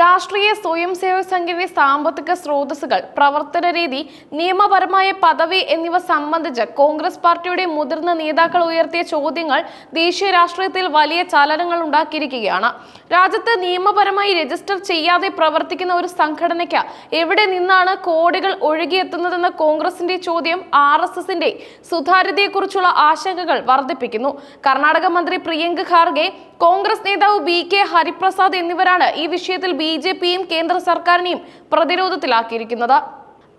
രാഷ്ട്രീയ സ്വയം സേവക സംഘിന്റെ സാമ്പത്തിക സ്രോതസ്സുകൾ പ്രവർത്തന രീതി നിയമപരമായ പദവി എന്നിവ സംബന്ധിച്ച് കോൺഗ്രസ് പാർട്ടിയുടെ മുതിർന്ന നേതാക്കൾ ഉയർത്തിയ ചോദ്യങ്ങൾ ദേശീയ രാഷ്ട്രീയത്തിൽ വലിയ ചലനങ്ങൾ ഉണ്ടാക്കിയിരിക്കുകയാണ്. രാജ്യത്ത് നിയമപരമായി രജിസ്റ്റർ ചെയ്യാതെ പ്രവർത്തിക്കുന്ന ഒരു സംഘടനയ്ക്ക് എവിടെ നിന്നാണ് കോടികൾ ഒഴുകിയെത്തുന്നതെന്ന കോൺഗ്രസിന്റെ ചോദ്യം ആർ എസ് എസിന്റെ സുതാര്യതയെക്കുറിച്ചുള്ള ആശങ്കകൾ വർദ്ധിപ്പിക്കുന്നു. കർണാടക മന്ത്രി പ്രിയങ്ക ഖാർഗെ കോൺഗ്രസ് നേതാവ് ബി കെ ഹരിപ്രസാദ് എന്നിവരാണ് ഈ വിഷയത്തിൽ ബി ജെ പിയും കേന്ദ്ര സർക്കാരിനെയും പ്രതിരോധത്തിലാക്കിയിരിക്കുന്നത്.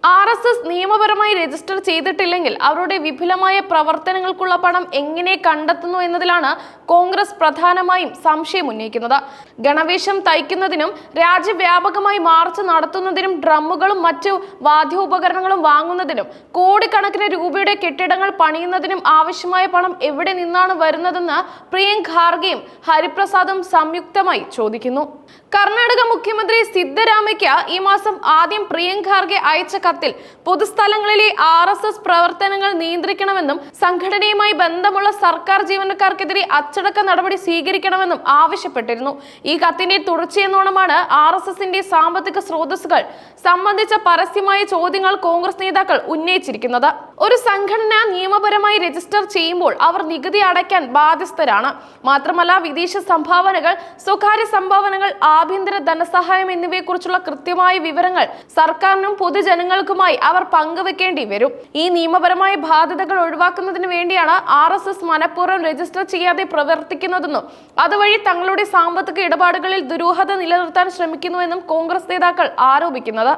ആർ എസ് എസ് നിയമപരമായി രജിസ്റ്റർ ചെയ്തിട്ടില്ലെങ്കിൽ അവരുടെ വിപുലമായ പ്രവർത്തനങ്ങൾക്കുള്ള പണം എങ്ങനെ കണ്ടെത്തുന്നു എന്നതിലാണ് കോൺഗ്രസ് പ്രധാനമായും സംശയം ഉന്നയിക്കുന്നത്. ഗണവേഷം തയ്ക്കുന്നതിനും രാജ്യവ്യാപകമായി മാർച്ച് നടത്തുന്നതിനും ഡ്രമ്മുകളും മറ്റു വാദ്യോപകരണങ്ങളും വാങ്ങുന്നതിനും കോടിക്കണക്കിന് രൂപയുടെ കെട്ടിടങ്ങൾ പണിയുന്നതിനും ആവശ്യമായ പണം എവിടെ നിന്നാണ് വരുന്നതെന്ന് പ്രിയങ്ക് ഖാർഗെയും ഹരിപ്രസാദും സംയുക്തമായി ചോദിക്കുന്നു. കർണാടക മുഖ്യമന്ത്രി സിദ്ധരാമയ്ക്ക് ഈ മാസം ആദ്യം പ്രിയങ്ക ഖാർഗെ അയച്ച കത്തിൽ പൊതുസ്ഥലങ്ങളിലെ ആർ എസ് എസ് പ്രവർത്തനങ്ങൾ നിയന്ത്രിക്കണമെന്നും സംഘടനയുമായി ബന്ധമുള്ള സർക്കാർ ജീവനക്കാർക്കെതിരെ അച്ചടക്ക നടപടി സ്വീകരിക്കണമെന്നും ആവശ്യപ്പെട്ടിരുന്നു. ഈ കത്തിന്റെ തുടർച്ചയെന്നോണമാണ് ആർ എസ് എസിന്റെ സാമ്പത്തിക സ്രോതസ്സുകൾ. സംബന്ധിച്ച പരസ്യമായ ചോദ്യങ്ങൾ കോൺഗ്രസ് നേതാക്കൾ ഉന്നയിച്ചിരിക്കുന്നത്. ഒരു സംഘടന നിയമപരമായി രജിസ്റ്റർ ചെയ്യുമ്പോൾ അവർ നികുതി അടയ്ക്കാൻ ബാധ്യസ്ഥരാണ്. മാത്രമല്ല വിദേശ സംഭാവനകൾ സ്വകാര്യ സംഭാവനകൾ ആഭ്യന്തര ധനസഹായം എന്നിവയെക്കുറിച്ചുള്ള കൃത്യമായ വിവരങ്ങൾ സർക്കാരിനും പൊതുജനങ്ങൾക്കുമായി അവർ പങ്കുവെക്കേണ്ടി വരും. ഈ നിയമപരമായ ബാധ്യതകൾ ഒഴിവാക്കുന്നതിന് വേണ്ടിയാണ് ആർ എസ് എസ് മനഃപൂർവം രജിസ്റ്റർ ചെയ്യാതെ പ്രവർത്തിക്കുന്നതെന്നും അതുവഴി തങ്ങളുടെ സാമ്പത്തിക ഇടപാടുകളിൽ ദുരൂഹത നിലനിർത്താൻ ശ്രമിക്കുന്നുവെന്നും കോൺഗ്രസ് നേതാക്കൾ ആരോപിക്കുന്നത്.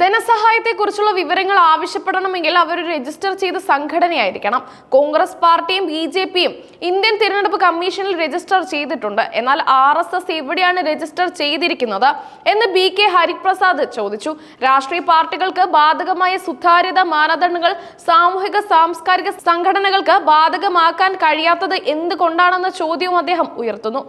ധനസഹായത്തെക്കുറിച്ചുള്ള വിവരങ്ങൾ ആവശ്യപ്പെടണമെങ്കിൽ അവർ രജിസ്റ്റർ ചെയ്ത സംഘടനയായിരിക്കണം. കോൺഗ്രസ് പാർട്ടിയും ബി ജെ പിയും ഇന്ത്യൻ തിരഞ്ഞെടുപ്പ് കമ്മീഷനിൽ രജിസ്റ്റർ ചെയ്തിട്ടുണ്ട്. എന്നാൽ ആർ എസ് എസ് എവിടെയാണ് രജിസ്റ്റർ ചെയ്തിരിക്കുന്നത് എന്ന് ബി കെ ഹരിപ്രസാദ് ചോദിച്ചു. രാഷ്ട്രീയ പാർട്ടികൾക്ക് ബാധകമായ സുതാര്യത മാനദണ്ഡങ്ങൾ സാമൂഹിക സാംസ്കാരിക സംഘടനകൾക്ക് ബാധകമാക്കാൻ കഴിയാത്തത് എന്തുകൊണ്ടാണെന്ന ചോദ്യവും അദ്ദേഹം ഉയർത്തുന്നു.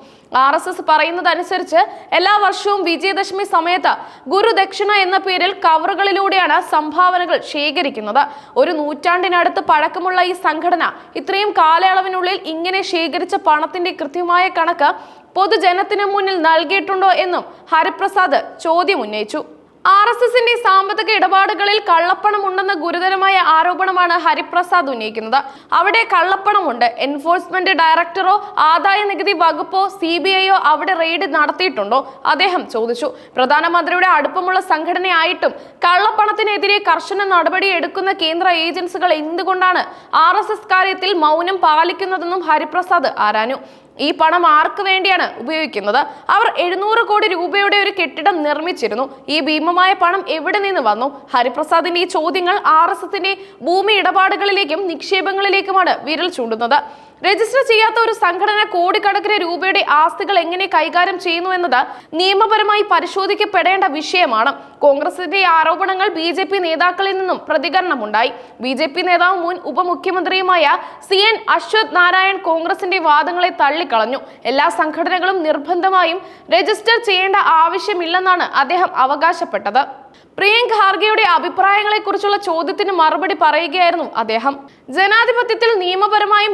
ആർ എസ് എസ് പറയുന്നതനുസരിച്ച് എല്ലാ വർഷവും വിജയദശമി സമയത്ത് ഗുരുദക്ഷിണ എന്ന പേരിൽ കവറുകളിലൂടെയാണ് സംഭാവനകൾ ശേഖരിക്കുന്നത്. ഒരു നൂറ്റാണ്ടിനടുത്ത് പഴക്കമുള്ള ഈ സംഘടന ഇത്രയും കാലയളവിനുള്ളിൽ ഇങ്ങനെ ശേഖരിച്ച പണത്തിന്റെ കൃത്യമായ കണക്ക് പൊതുജനത്തിന് മുന്നിൽ നൽകിയിട്ടുണ്ടോ എന്നും ഹരിപ്രസാദ് ചോദ്യം ഉന്നയിച്ചു. ആർ എസ് എസിന്റെ സാമ്പത്തിക ഇടപാടുകളിൽ കള്ളപ്പണം ഉണ്ടെന്ന ഗുരുതരമായ ആരോപണമാണ് ഹരിപ്രസാദ് ഉന്നയിക്കുന്നത്. അവിടെ കള്ളപ്പണമുണ്ട്. എൻഫോഴ്സ്മെന്റ് ഡയറക്ടറോ ആദായ നികുതി വകുപ്പോ സി ബി ഐയോ അവിടെ റെയ്ഡ് നടത്തിയിട്ടുണ്ടോ? അദ്ദേഹം ചോദിച്ചു. പ്രധാനമന്ത്രിയുടെ അടുപ്പമുള്ള സംഘടനയായിട്ടും കള്ളപ്പണത്തിനെതിരെ കർശന നടപടി എടുക്കുന്ന കേന്ദ്ര ഏജൻസികൾ എന്തുകൊണ്ടാണ് ആർ കാര്യത്തിൽ മൗനം പാലിക്കുന്നതെന്നും ഹരിപ്രസാദ് ആരാഞ്ഞു. ഈ പണം ആർക്ക് വേണ്ടിയാണ് ഉപയോഗിക്കുന്നത്? അവർ എഴുന്നൂറ് കോടി രൂപയുടെ ഒരു കെട്ടിടം നിർമ്മിച്ചിരുന്നു. ഈ ഭീമമായ പണം എവിടെ നിന്ന് വന്നു? ഹരിപ്രസാദിന്റെ ഈ ചോദ്യങ്ങൾ ആർ എസ് എസിന്റെ ഭൂമി ഇടപാടുകളിലേക്കും നിക്ഷേപങ്ങളിലേക്കുമാണ് വിരൽ ചൂണ്ടുന്നത്. രജിസ്റ്റർ ചെയ്യാത്ത ഒരു സംഘടന കോടിക്കണക്കിന് രൂപയുടെ ആസ്തികൾ എങ്ങനെ കൈകാര്യം ചെയ്യുന്നു എന്നത് നിയമപരമായി പരിശോധിക്കപ്പെടേണ്ട വിഷയമാണ്. കോൺഗ്രസിന്റെ ആരോപണങ്ങൾ ബി ജെ പി നേതാക്കളിൽ നിന്നും പ്രതികരണമുണ്ടായി. ബി ജെ പി നേതാവ് മുൻ ഉപമുഖ്യമന്ത്രിയുമായ സി എൻ അശ്വത് നാരായൺ കോൺഗ്രസിന്റെ വാദങ്ങളെ തള്ളിക്കളഞ്ഞു. എല്ലാ സംഘടനകളും നിർബന്ധമായും രജിസ്റ്റർ ചെയ്യേണ്ട ആവശ്യമില്ലെന്നാണ് അദ്ദേഹം അവകാശപ്പെട്ടത്. പ്രിയങ്ക് ഖാർഗെയുടെ അഭിപ്രായങ്ങളെക്കുറിച്ചുള്ള ചോദ്യത്തിന് മറുപടി പറയുകയായിരുന്നു അദ്ദേഹം. ജനാധിപത്യത്തിൽ നിയമപരമായും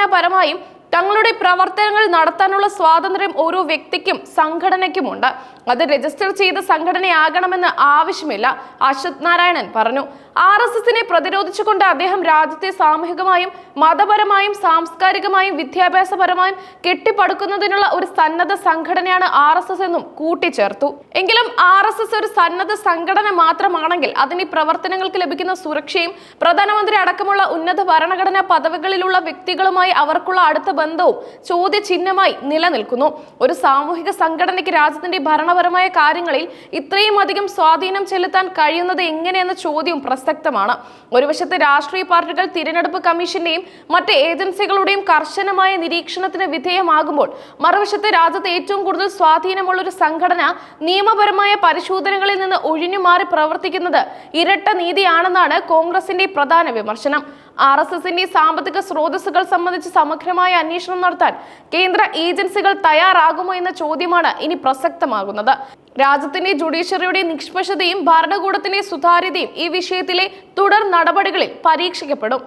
ഭരണഘടനാപരമായും തങ്ങളുടെ പ്രവർത്തനങ്ങൾ നടത്താനുള്ള സ്വാതന്ത്ര്യം ഓരോ വ്യക്തിക്കും സംഘടനയ്ക്കുമുണ്ട്. അത് രജിസ്റ്റർ ചെയ്ത സംഘടനയാകണമെന്ന് ആവശ്യമില്ല അശ്വത് നാരായണൻ പറഞ്ഞു. ആർ എസ് എസിനെ പ്രതിരോധിച്ചുകൊണ്ട് അദ്ദേഹം രാജ്യത്തെ സാമൂഹികമായും മതപരമായും സാംസ്കാരികമായും വിദ്യാഭ്യാസപരമായും കെട്ടിപ്പടുക്കുന്നതിനുള്ള ഒരു സന്നദ്ധ സംഘടനയാണ് ആർ എസ് എസ് എന്നും കൂട്ടിച്ചേർത്തു. എങ്കിലും ആർ എസ് എസ് ഒരു സന്നദ്ധ സംഘടന മാത്രമാണെങ്കിൽ അതിന്റെ പ്രവർത്തനങ്ങൾക്ക് ലഭിക്കുന്ന സുരക്ഷയും പ്രധാനമന്ത്രി അടക്കമുള്ള ഉന്നത ഭരണഘടനാ പദവികളിലുള്ള വ്യക്തികളുമായി അവർക്കുള്ള അടുത്ത ബന്ധവും ചോദ്യചിഹ്നമായി നിലനിൽക്കുന്നു. ഒരു സാമൂഹിക സംഘടനയ്ക്ക് രാജ്യത്തിന്റെ ഭരണപരമായ കാര്യങ്ങളിൽ ഇത്രയും അധികം സ്വാധീനം ചെലുത്താൻ കഴിയുന്നത് എങ്ങനെയെന്ന ചോദ്യം പ്രസക്തമാണ്. ഒരു വശത്ത് രാഷ്ട്രീയ പാർട്ടികൾ തിരഞ്ഞെടുപ്പ് കമ്മീഷന്റെയും മറ്റ് ഏജൻസികളുടെയും കർശനമായ നിരീക്ഷണത്തിന് വിധേയമാകുമ്പോൾ മറുവശത്ത് രാജ്യത്ത് ഏറ്റവും കൂടുതൽ സ്വാധീനമുള്ള ഒരു സംഘടന നിയമപരമായ പരിശോധനകളിൽ നിന്ന് ഒഴിഞ്ഞുമാറി പ്രവർത്തിക്കുന്നത് ഇരട്ട നീതിയാണെന്നാണ് കോൺഗ്രസിന്റെ പ്രധാന വിമർശനം. ആർ എസ് എസിന്റെ സാമ്പത്തിക സ്രോതസ്സുകൾ സംബന്ധിച്ച് സമഗ്രമായ അന്വേഷണം നടത്താൻ കേന്ദ്ര ഏജൻസികൾ തയ്യാറാകുമോ എന്ന ചോദ്യമാണ് ഇനി പ്രസക്തമാകുന്നത്. രാജ്യത്തിന്റെ ജുഡീഷ്യറിയുടെ നിഷ്പക്ഷതയും ഭരണകൂടത്തിന്റെ സുതാര്യതയും ഈ വിഷയത്തിലെ തുടർ നടപടികളിൽ പരീക്ഷിക്കപ്പെടും.